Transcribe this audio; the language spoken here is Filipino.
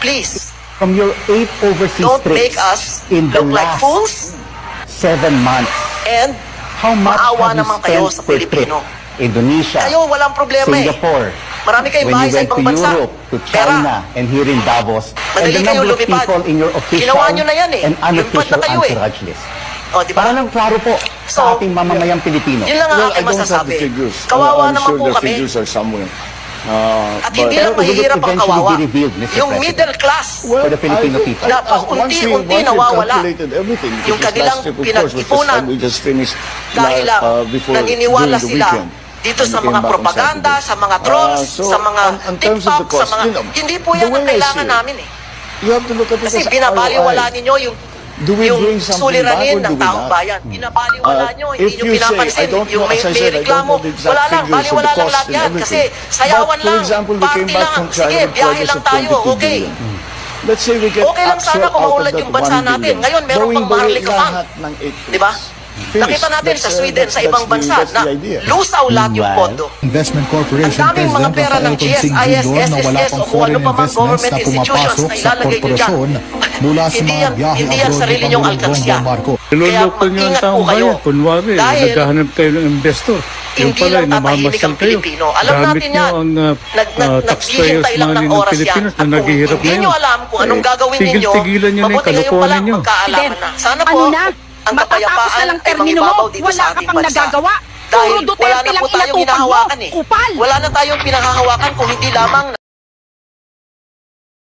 Please, From your eight overseas don't trips make us in the look like last fools seven months, and how much Maawa have you naman kayo sa per trip? Pilipino. Indonesia, kayo walang problema eh. Singapore, Marami kayong when bahay you sa went ibang to bansa. Europe, to Pera. China, and here in Davos, and Madali the kayong number of lumipad. people in your official Ginawa nyo na yan eh. and na unofficial kayo eh. entourage list. O, di ba? Para lang klaro po So, sa ating mamamayang Pilipino. Yun lang ang Well, aking the masasabi. Kawawa I'm naman sure po the kami. figures are somewhere. Uh, At hindi lang mahihirap ang kawawa. Yung President? middle class, Well, for the Filipino I- people. Na paunti-unti nawawala. Yung kanilang pinag-ipunan. dahil lang la- uh, before- naniniwala sila dito sa mga propaganda, sa mga trolls, Uh, so, sa mga on- on TikTok, sa mga... you know, hindi po yan ang kailangan namin eh. You have to look at Kasi as binabaliwala ninyo yung Do we yung bring something back or ng do we taong not? bayan. Binabaliwala Uh, nyo, if hindi nyo you say, pinapansin. I don't yung know, may, as I may said, I don't reklamo, know the exact wala lang, baliwala the lang cost lahat and yan. everything. Kasi sayawan But, for lang, example, we party came back lang. from China Sige, with biyahe lang of tayo, 22 okay. billion. Let's say we get Okay lang sana kung maulad yung bansa 1 natin. Ngayon, meron pang lahat ng 8 Di ba? Nakita natin That's, sa uh, Sweden, sa ibang bansa, na lusaw lahat yung pondo. Investment Corporation Ang daming mga pera ng GSIS, SSS, o kung ano pa investments government institutions na ilalagay nyo dyan. mula sa Hindi mga yan- biyahe hindi yan sarili nyong alkansya. Kaya mag-ingat po kayo. Kunwari, Dahil naghahanap kayo ng investor. Yung hindi pala, lang tatahimik namamasyal ang. Pilipino. Alam Gamit natin yan. ang uh, Nag, nag, uh, naghihintay lang ng ng oras yan. Pilipinas At na kung naghihirap hindi nyo alam kung anong Eh, gagawin ninyo, tigil-tigilan nyo na yung mabuti ngayon pa kalokohan lang ninyo. magkaalaman na. Sana po, ano na, ang matatapos na lang termino mo, wala ka pang bansa. nagagawa. Dahil Puro Duterte wala na lang po tayong inatupan mo. hinahawakan eh. Kupal. Wala na tayong pinanghahawakan kung hindi lamang